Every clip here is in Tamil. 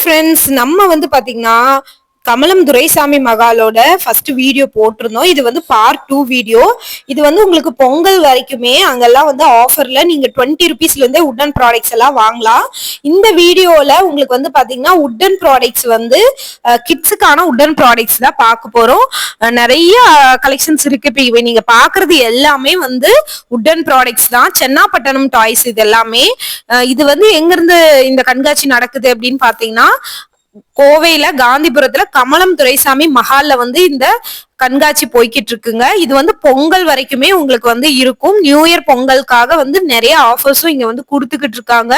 ஃப்ரெண்ட்ஸ் நம்ம வந்து பாத்தீங்கன்னா கமலம் துரைசாமி மகாலோட ஃபர்ஸ்ட் வீடியோ போட்டிருந்தோம். இது வந்து பார்ட் டூ வீடியோ இது வந்து உங்களுக்கு பொங்கல் வரைக்குமே அங்கெல்லாம் வந்து ஆஃபர்ல நீங்க டுவெண்ட்டி ருபீஸ்ல இருந்தே உட்டன் ப்ராடக்ட்ஸ் எல்லாம் வாங்கலாம். இந்த வீடியோல உங்களுக்கு வந்து பாத்தீங்கன்னா உட்டன் ப்ராடக்ட்ஸ் வந்து கிட்ஸுக்கான உட்டன் ப்ராடக்ட்ஸ் தான் பார்க்க போறோம். நிறைய கலெக்ஷன்ஸ் இருக்கு. இப்போ இவை நீங்க பாக்குறது எல்லாமே வந்து உட்டன் ப்ராடக்ட்ஸ் தான். சென்னாப்பட்டணம் டாய்ஸ் இது எல்லாமே. இது வந்து எங்க இருந்து இந்த கண்காட்சி நடக்குது அப்படின்னு பாத்தீங்கன்னா கோவையில காந்திபுரத்துல கமலம் துரைசாமி மஹால்ல வந்து இந்த கண்காட்சி போய்கிட்டு இருக்குங்க இது வந்து பொங்கல் வரைக்குமே உங்களுக்கு வந்து இருக்கும். நியூ இயர் பொங்கலுக்காக வந்து நிறைய ஆஃபர்ஸும் இங்க வந்து கொடுத்துக்கிட்டு இருக்காங்க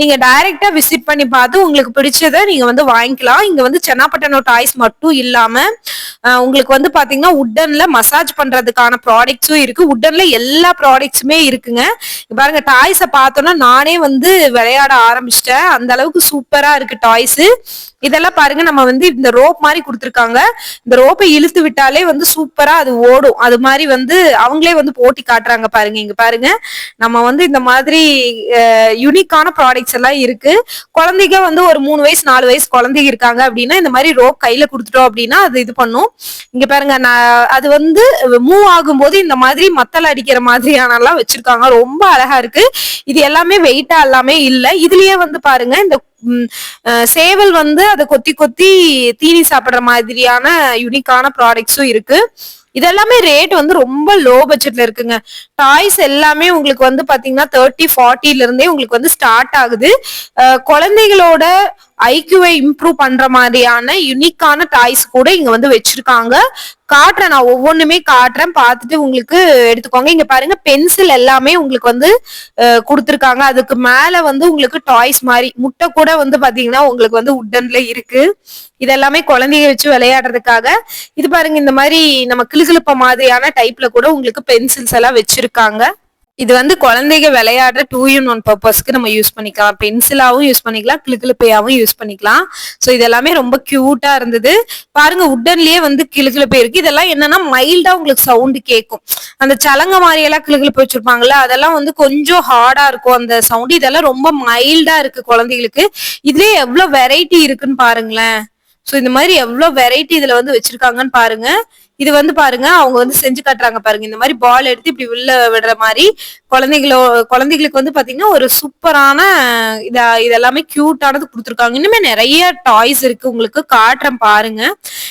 நீங்க டைரக்டா விசிட் பண்ணி பார்த்து உங்களுக்கு பிடிச்சதை நீங்க வந்து வாங்கிக்கலாம். இங்க வந்து சென்னாப்பட்டனோ டாய்ஸ் மட்டும் இல்லாம உங்களுக்கு வந்து பாத்தீங்கன்னா உட்டன்ல மசாஜ் பண்றதுக்கான ப்ராடக்ட்ஸும் இருக்கு. உட்டன்ல எல்லா ப்ராடக்ட்ஸுமே இருக்குங்க. பாருங்க டாய்ஸை பார்த்தோன்னா நானே வந்து விளையாட ஆரம்பிச்சிட்டேன். அந்த அளவுக்கு சூப்பரா இருக்கு டாய்ஸ் இதெல்லாம் பாருங்க நம்ம வந்து இந்த ரோப் மாதிரி கொடுத்துருக்காங்க. இந்த ரோப்பை இழுத்து விட்டாலே வந்து சூப்பரா அது ஓடும். அது மாதிரி வந்து அவங்களே வந்து போட்டி காட்டுறாங்க பாருங்க இங்க பாருங்க. நம்ம வந்து இந்த மாதிரி யூனிக்கான ப்ராடக்ட்ஸ் எல்லாம் இருக்கு. குழந்தைங்க வந்து ஒரு மூணு வயசு நாலு வயசு குழந்தைங்க இருக்காங்க அப்படின்னா இந்த மாதிரி ரோப் கையில கொடுத்துட்டோம் அப்படின்னா அது இது பண்ணும். இங்க பாருங்க நான் அது வந்து மூவ் ஆகும்போது இந்த மாதிரி மத்தல் அடிக்கிற மாதிரியான எல்லாம் வச்சிருக்காங்க. ரொம்ப அழகா இருக்கு. இது எல்லாமே வெயிட்டா எல்லாமே இல்லை. இதுலயே வந்து பாருங்க இந்த சேவல் வந்து அதை கொத்தி கொத்தி தீனி சாப்பிடுற மாதிரியான யூனிக்கான ப்ராடக்ட்ஸும் இருக்கு. இதெல்லாமே ரேட் வந்து ரொம்ப லோ பட்ஜெட்ல இருக்குங்க. டாய்ஸ் எல்லாமே உங்களுக்கு வந்து பாத்தீங்கன்னா தேர்ட்டி ஃபார்ட்டில இருந்தே உங்களுக்கு வந்து ஸ்டார்ட் ஆகுது. குழந்தைகளோட ஐக்யூவை இம்ப்ரூவ் பண்ற மாதிரியான யுனிக்கான டாய்ஸ் கூட இங்க வந்து வச்சிருக்காங்க. காட்டுறேன் நான் ஒவ்வொன்றுமே காட்டுறேன். பார்த்துட்டு உங்களுக்கு எடுத்துக்கோங்க. இங்க பாருங்க பென்சில் எல்லாமே உங்களுக்கு வந்து கொடுத்துருக்காங்க. அதுக்கு மேல வந்து உங்களுக்கு டாய்ஸ் மாதிரி முட்டை கூட வந்து பாத்தீங்கன்னா உங்களுக்கு வந்து உட்டன்ல இருக்கு. இதெல்லாமே குழந்தைய வச்சு விளையாடுறதுக்காக. இது பாருங்க இந்த மாதிரி நம்ம கிளுகிளுப்ப மாதிரியான டைப்ல கூட உங்களுக்கு பென்சில்ஸ் எல்லாம் வச்சிருக்காங்க. இது வந்து குழந்தைங்க விளையாடுற டூ இன் ஒன் பர்பஸ்க்கு நம்ம யூஸ் பண்ணிக்கலாம். பென்சிலாவும் யூஸ் பண்ணிக்கலாம் கிளுகிளுப்பையாவும் யூஸ் பண்ணிக்கலாம். ஸோ இது எல்லாமே ரொம்ப கியூட்டா இருந்தது. பாருங்க உட்டன்லயே வந்து கிளுகிளுப்பை இருக்கு. இதெல்லாம் என்னன்னா மைல்டா உங்களுக்கு சவுண்டு கேட்கும் அந்த சலங்க மாதிரி எல்லாம் வச்சிருப்பாங்கல்ல அதெல்லாம் வந்து கொஞ்சம் ஹார்டா இருக்கும். அந்த சவுண்ட் இதெல்லாம் ரொம்ப மைல்டா இருக்கு குழந்தைகளுக்கு. இதுலயே எவ்வளவு வெரைட்டி இருக்குன்னு பாருங்களேன். ஸோ இந்த மாதிரி எவ்வளவு வெரைட்டி இதுல வந்து வச்சிருக்காங்கன்னு பாருங்க. இது வந்து பாருங்க அவங்க வந்து செஞ்சு காட்டுறாங்க பாருங்க. இந்த மாதிரி பால் எடுத்து இப்படி உள்ள விடுற மாதிரி குழந்தைகளோ குழந்தைகளுக்கு வந்து பாத்தீங்கன்னா ஒரு சூப்பரான இத இதெல்லாமே கியூட்டானது கொடுத்துருக்காங்க. இன்னுமே நிறைய டாய்ஸ் இருக்கு உங்களுக்கு காட்டுறேன் பாருங்க.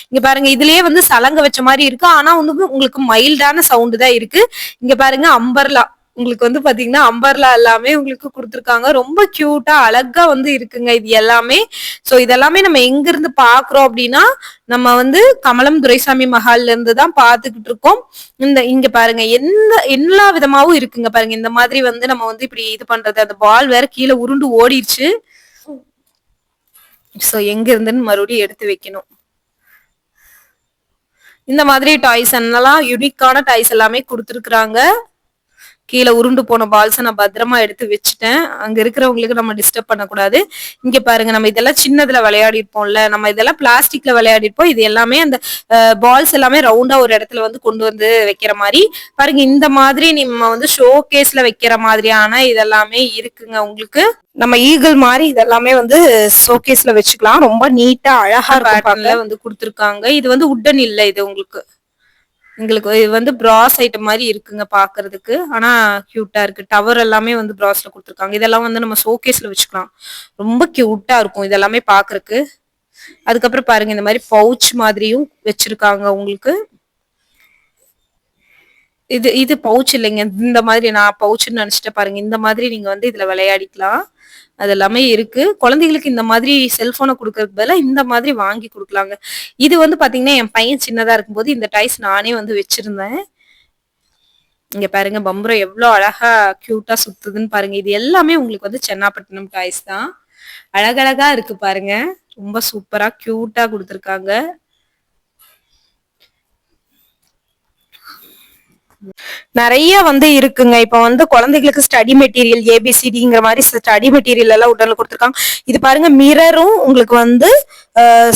இங்க பாருங்க இதுலயே வந்து சலங்க வச்ச மாதிரி இருக்கு. ஆனா வந்து உங்களுக்கு மைல்டான சவுண்டு தான் இருக்கு. இங்க பாருங்க அம்பர்லா உங்களுக்கு வந்து பாத்தீங்கன்னா அம்பர்லா எல்லாமே உங்களுக்கு கொடுத்துருக்காங்க. ரொம்ப கியூட்டா அழகா வந்து இருக்குங்க இது எல்லாமே. சோ இதெல்லாமே நம்ம எங்க இருந்து பாக்குறோம் அப்படின்னா நம்ம வந்து கமலம் துரைசாமி மஹால்ல இருந்து தான் பாத்துக்கிட்டு இருக்கோம். இந்த இங்க பாருங்க எந்த எல்லா விதமாவும் இருக்குங்க பாருங்க. இந்த மாதிரி வந்து நம்ம வந்து இப்படி இது பண்றது அந்த பால் வேற கீழே உருண்டு ஓடிடுச்சு. சோ எங்க இருந்துன்னு மறுபடியும் எடுத்து வைக்கணும். இந்த மாதிரி டாய்ஸ் எல்லாம் யூனிக்கான டாய்ஸ் எல்லாமே கொடுத்துருக்குறாங்க. கீழே உருண்டு போன பால்ஸை நான் பத்திரமா எடுத்து வச்சுட்டேன். அங்க இருக்கிறவங்களுக்கு நம்ம டிஸ்டர்ப் பண்ணக்கூடாது. இங்க பாருங்க நம்ம இதெல்லாம் சின்னதுல விளையாடி இருப்போம்ல நம்ம இதெல்லாம் பிளாஸ்டிக்ல விளையாடி இருப்போம் இது எல்லாமே அந்த பால்ஸ் எல்லாமே ரவுண்டா ஒரு இடத்துல வந்து கொண்டு வந்து வைக்கிற மாதிரி. பாருங்க இந்த மாதிரி நம்ம வந்து ஷோ கேஸ்ல வைக்கிற மாதிரியான இதெல்லாமே இருக்குங்க உங்களுக்கு. நம்ம ஈகிள் மாதிரி இதெல்லாமே வந்து ஷோகேஸ்ல வச்சுக்கலாம். ரொம்ப நீட்டா அழகா பேட்டர்ன்ல வந்து கொடுத்துருக்காங்க. இது வந்து உட்டன் இல்ல இது உங்களுக்கு. எங்களுக்கு இது வந்து பிராஸ் ஐட்டம் மாதிரி இருக்குங்க பாக்குறதுக்கு. ஆனா கியூட்டா இருக்கு. டவர் எல்லாமே வந்து பிராஸ்ல கொடுத்துருக்காங்க. இதெல்லாம் வந்து நம்ம ஷோகேஸ்ல வச்சுக்கலாம். ரொம்ப கியூட்டா இருக்கும் இதெல்லாமே பாக்குறதுக்கு. அதுக்கப்புறம் பாருங்க இந்த மாதிரி பவுச் மாதிரியும் வச்சிருக்காங்க உங்களுக்கு. இது இது பவுச் இல்லைங்க. இந்த மாதிரி நான் பவுச்சுன்னு நினைச்சிட்டு பாருங்க. இந்த மாதிரி நீங்க வந்து இதுல விளையாடிக்கலாம். அது எல்லாமே இருக்கு. குழந்தைகளுக்கு இந்த மாதிரி செல்போனை கொடுக்கறதுக்கு பதிலாக இந்த மாதிரி வாங்கி கொடுக்கலாங்க. இது வந்து பாத்தீங்கன்னா என் பையன் சின்னதா இருக்கும்போது இந்த டைஸ் நானே வந்து வச்சிருந்தேன். இங்க பாருங்க பம்பரம் எவ்வளவு அழகா கியூட்டா சுத்துதுன்னு பாருங்க. இது எல்லாமே உங்களுக்கு வந்து சென்னாப்பட்டினம் டாய்ஸ் தான். அழகழகா இருக்கு பாருங்க. ரொம்ப சூப்பரா கியூட்டா கொடுத்துருக்காங்க. நிறைய வந்து இருக்குங்க. இப்ப வந்து குழந்தைகளுக்கு ஸ்டடி மெட்டீரியல் ஏபிசிடிங்கிற மாதிரி ஸ்டடி மெட்டீரியல் எல்லாம் உடனே கொடுத்துருக்காங்க. இது பாருங்க மிரரும் உங்களுக்கு வந்து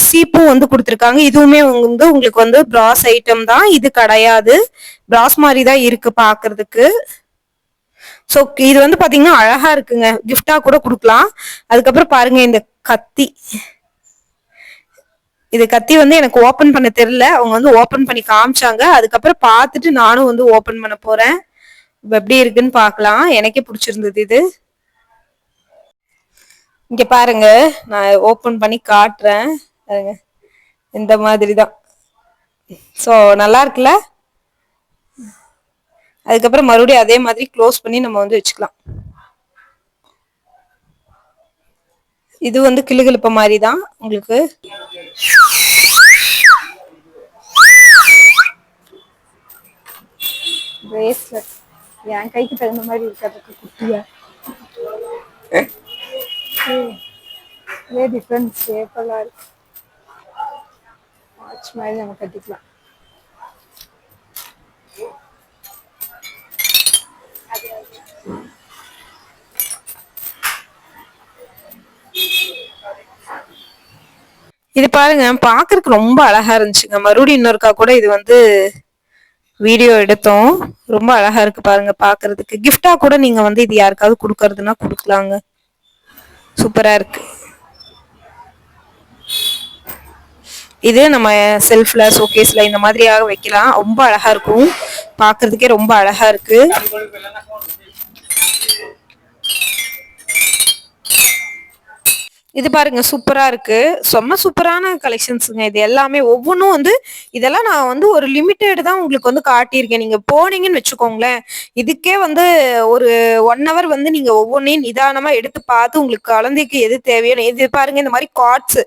சீப்பும் வந்து கொடுத்துருக்காங்க. இதுவுமே வந்து உங்களுக்கு வந்து பிராஸ் ஐட்டம் தான். இது கிடையாது. பிராஸ் மாதிரி தான் இருக்கு பாக்குறதுக்கு. ஸோ இது வந்து பாத்தீங்கன்னா அழகா இருக்குங்க. கிஃப்டா கூட கொடுக்கலாம். அதுக்கப்புறம் பாருங்க இந்த கத்தி. இது கத்தி வந்து எனக்கு ஓபன் பண்ண தெரியல. அவங்க வந்து ஓபன் பண்ணி காமிச்சாங்க. அதுக்கப்புறம் பார்த்துட்டு நானும் வந்து ஓபன் பண்ண போறேன். எப்படி இருக்குன்னு பார்க்கலாம். எனக்கே பிடிச்சிருந்தது இது. இங்க பாருங்க. நான் ஓபன் பண்ணி காட்டுறேன். இந்த மாதிரி தான் ஸோ நல்லா இருக்குல்ல? அதுக்கப்புறம் மறுபடியும் அதே மாதிரி க்ளோஸ் பண்ணி நம்ம வந்து வச்சுக்கலாம். இது வந்து கிளுகிழப்ப மாதிரி தான் உங்களுக்கு. பிரேஸ்லெட் என் கைக்கு தகுந்த மாதிரி இருக்கிறதுக்கு குட்டியா. டிஃப்ரெண்ட் ஷேப்பெல்லாம் இருக்கு. வாட்ச் மாதிரி நம்ம கட்டிக்கலாம். இது பாருங்க பாக்குறதுக்கு ரொம்ப அழகா இருந்துச்சுங்க. மறுபடியும் இன்னொருக்கா கூட இது வந்து வீடியோ எடுத்தோம். ரொம்ப அழகா இருக்கு பாருங்க பாக்குறதுக்கு. கிஃப்டா கூட நீங்க வந்து இது யாருக்காவது கொடுக்கறதுனா கொடுக்கலாங்க. சூப்பரா இருக்கு. இது நம்ம செல்ஃப்ல ஷோகேஸ்ல இந்த மாதிரியாக வைக்கலாம். ரொம்ப அழகா இருக்கும். பாக்குறதுக்கே ரொம்ப அழகா இருக்கு. இது பாருங்க சூப்பரா இருக்கு. செம்ம சூப்பரான கலெக்ஷன்ஸுங்க இது எல்லாமே. ஒவ்வொன்றும் வந்து இதெல்லாம் நான் வந்து ஒரு லிமிட்டெட் தான் உங்களுக்கு வந்து காட்டியிருக்கேன். நீங்க போனீங்கன்னு வச்சுக்கோங்களேன். இதுக்கே வந்து ஒரு ஒன் ஹவர் வந்து நீங்க ஒவ்வொன்றையும் நிதானமா எடுத்து பார்த்து உங்களுக்கு குழந்தைக்கு எது தேவையான இது பாருங்க இந்த மாதிரி கார்ட்ஸ்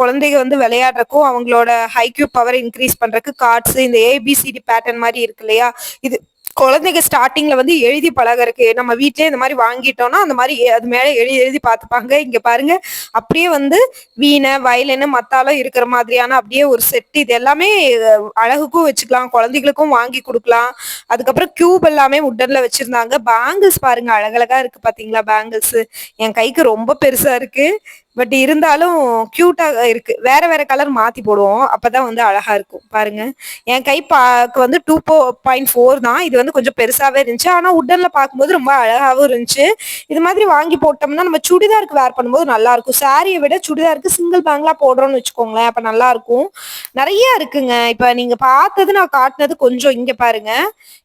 குழந்தைங்க வந்து விளையாடுறக்கும் அவங்களோட ஹைக்யூ பவர் இன்க்ரீஸ் பண்றதுக்கு கார்ட்ஸ் இந்த A B C D pattern மாதிரி இருக்கு இல்லையா? இது குழந்தைங்க ஸ்டார்டிங்ல வந்து எழுதி பழகறக்கு நம்ம வீட்லயே இந்த மாதிரி வாங்கிட்டோம்னா அந்த மாதிரி அது மேல எழுதி எழுதி பார்த்துப்பாங்க. இங்க பாருங்க அப்படியே வந்து வீணை வயலின்னு மத்தாலும் இருக்கிற மாதிரியான அப்படியே ஒரு செட் இது எல்லாமே அழகுக்கும் வச்சுக்கலாம் குழந்தைகளுக்கும் வாங்கி கொடுக்கலாம். அதுக்கப்புறம் கியூப் எல்லாமே உட்டன்ல வச்சிருந்தாங்க. பேங்கிள்ஸ் பாருங்க அழகழகா இருக்கு பாத்தீங்களா பேங்கிள்ஸ் என் கைக்கு ரொம்ப பெருசா இருக்கு. பட் இருந்தாலும் கியூட்டா இருக்கு. வேற வேற கலர் மாத்தி போடுவோம். அப்பதான் வந்து அழகா இருக்கும். பாருங்க. என் கை பாக்கு வந்து டூ போ பாயிண்ட் ஃபோர் தான். இது வந்து கொஞ்சம் பெருசாவே இருந்துச்சு. ஆனா உடன்ல பார்க்கும்போது ரொம்ப அழகாவும் இருந்துச்சு. இது மாதிரி வாங்கி போட்டோம்னா நம்ம சுடிதாருக்கு வேர் பண்ணும்போது நல்லா இருக்கும் சாரியை விட சுடிதாருக்கு சிங்கிள் பேங்க்லாம் போடுறோம்னு வச்சுக்கோங்களேன். அப்ப நல்லா இருக்கும் நிறைய இருக்குங்க. இப்ப நீங்க பார்த்தது நான் காட்டினது கொஞ்சம் இங்க பாருங்க.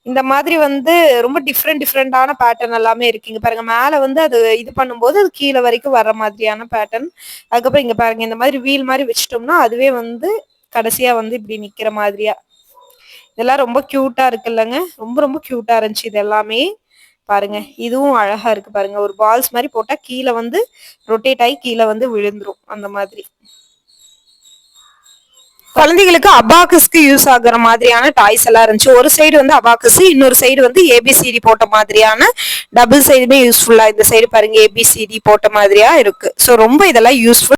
இந்த மாதிரி வந்து ரொம்ப டிஃப்ரெண்ட் டிஃப்ரெண்டான பேட்டர்ன் எல்லாமே இருக்குங்க. பாருங்க. மேல வந்து அது இது பண்ணும்போது அது கீழே வரைக்கும் வர மாதிரியான பேட்டர்ன் அதுக்கப்புறம் இங்க பாருங்க இந்த மாதிரி வீல் மாதிரி வச்சிட்டோம்னா அதுவே வந்து கடைசியா வந்து இப்படி நிக்கிற மாதிரியா. இதெல்லாம் ரொம்ப கியூட்டா இருக்குல்லங்க. ரொம்ப ரொம்ப கியூட்டா இருந்துச்சு இது எல்லாமே. பாருங்க இதுவும் அழகா இருக்கு பாருங்க. ஒரு பால்ஸ் மாதிரி போட்டா கீழே வந்து ரொட்டேட் ஆகி கீழே வந்து விழுந்துரும் அந்த மாதிரி. குழந்தைகளுக்கு அபாக்கஸ்க்கு யூஸ் ஆகுற மாதிரியான டாய்ஸ் எல்லாம் இருந்துச்சு. ஒரு சைடு வந்து அபாக்கஸ் இன்னொரு சைடு வந்து ஏபிசிடி போட்ட மாதிரியான டபுள் சைடுமே யூஸ்ஃபுல்லா இந்த சைடு பாருங்க ஏபிசிடி போட்ட மாதிரியா இருக்கு. ஸோ ரொம்ப இதெல்லாம் யூஸ்ஃபுல்